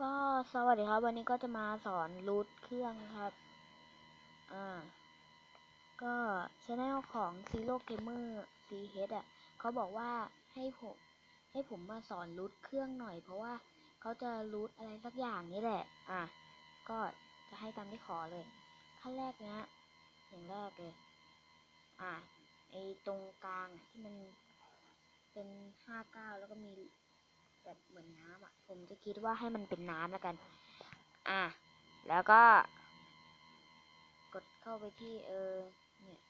ก็สวัสดีครับ วันนี้ก็จะมาสอนรูทเครื่องครับ อ่า ก็ช anel ของ Zero Gamer CH อะเขาบอกว่าให้ผมให้ผมมาสอนรูทเครื่องหน่อย เพราะว่าเขาจะรูทอะไรสักอย่างนี่แหละ อะ ก็จะให้ตามที่ขอเลย ขั้นแรกนี้ยอย่างแรกเลย อะไอตรงกลางที่มันเป็นห้าเก้าแล้วก็มี เหมือนน้ำอะ ผมจะคิดว่าให้มันเป็นน้ำแล้วกัน อะ แล้วก็ กดเข้าไปที่เออ เนี่ย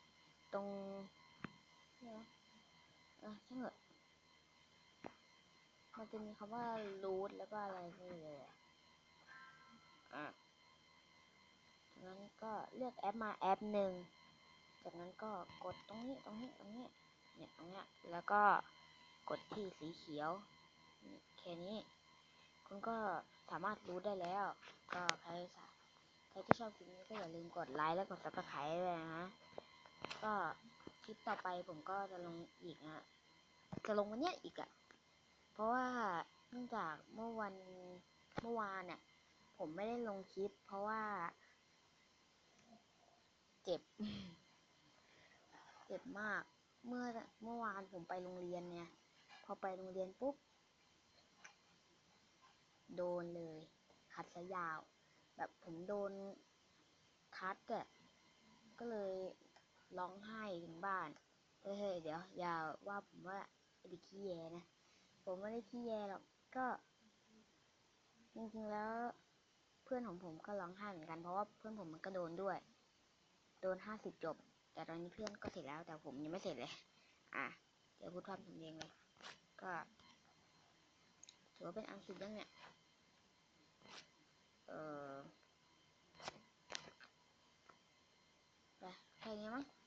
ตรงเนี่ยนะอะช่างเถอะมันจะมีคำว่า root แล้วก็อะไรนี่เลยอะอะจากนั้นก็เลือกแอปมาแอปหนึ่ง จากนั้นก็กดตรงนี้ตรงนี้ตรงนี้ เนี่ยตรงเนี้ย แล้วก็กดที่สีเขียว แค่นี้ คุณก็สามารถรู้ได้แล้ว ก็ใครสใครที่ชอบคลิปนี้ก็อย่าลืมกดไลค์และกดซับสไครต์ด้วยนะฮะก็คลิปต่อไปผมก็จะลงอีกนะ จะลงวันเนี้ยอีกอะ เพราะว่าเนื่องจากเมื่อวันเมื่อวานเนี่ยผมไม่ได้ลงคลิป เพราะว่า เจ็บ เจ็บมาก เมื่อเมื่อวานผมไปโรงเรียนเนี่ย พอไปโรงเรียนปุ๊บ โดนเลย คัดซะยาว แบบผมโดนคัดอะก็เลยร้องไห้ถึงบ้านเฮ้ยเดี๋ยว อย่าว่าผมว่าไอ้ขี้แยนะ ผมไม่ได้ขี้แยหรอกก็จริงๆแล้วเพื่อนของผมก็ร้องไห้เหมือนกันเพราะว่าเพื่อนผมมันก็โดนด้วย โดนห้าสิบจบ แต่ตอนนี้เพื่อนก็เสร็จแล้ว แต่ผมยังไม่เสร็จเลย อะ เดี๋ยวพูดความสำเนียงเลย ก็ถือว่าเป็นอันสุดแล้วเนี่ย เ